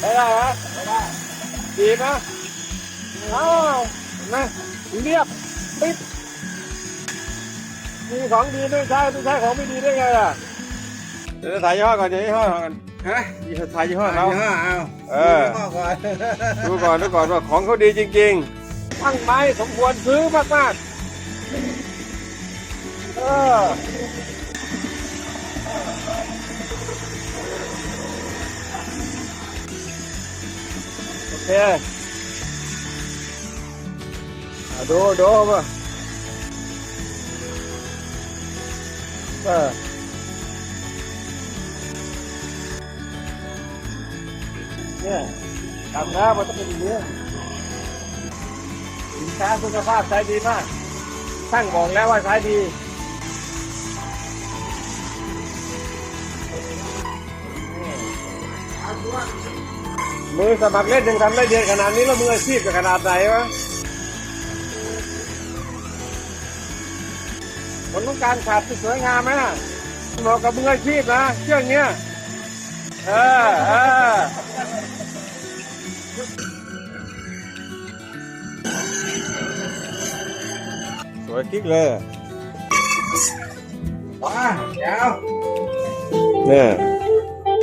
ได้ได้ไหมได้ได้ดีนะอ้าวเห็นไหมเรียบปิดมีของดีด้วยใช่ไม่ใช่ของไม่ดีได้ไงล่ะเดี๋ยวถ่ายยี่ห้อก่อนเดี๋ยวยี่ห้อก่อนฮะถ่ายยี่ห้อเอาเขาเอาเออพ่อก่อนดูก่อนดูก่อนว่าของเขาดีจริงๆตั้งไม้สมควรซื้อมากๆเออ เคอะดูดูมาเออเนี่ยทำแล้วมันต้องเป็นอย่างนี้สินค้าคุณภาพใช้ดีมากช่างบอกแล้วว่าใช้ดี มือสมัครเล่นยังทำได้เดียนขนาดนี้แล้วมืออาชีพจะขนาดไหนวะคนต้องการขาดที่สวยงามไหมนะเหมาะกับมืออาชีพนะเครื่องเนี้ยเออเออสวยกิ๊กเลยว้าเดี๋ยวเนี่ย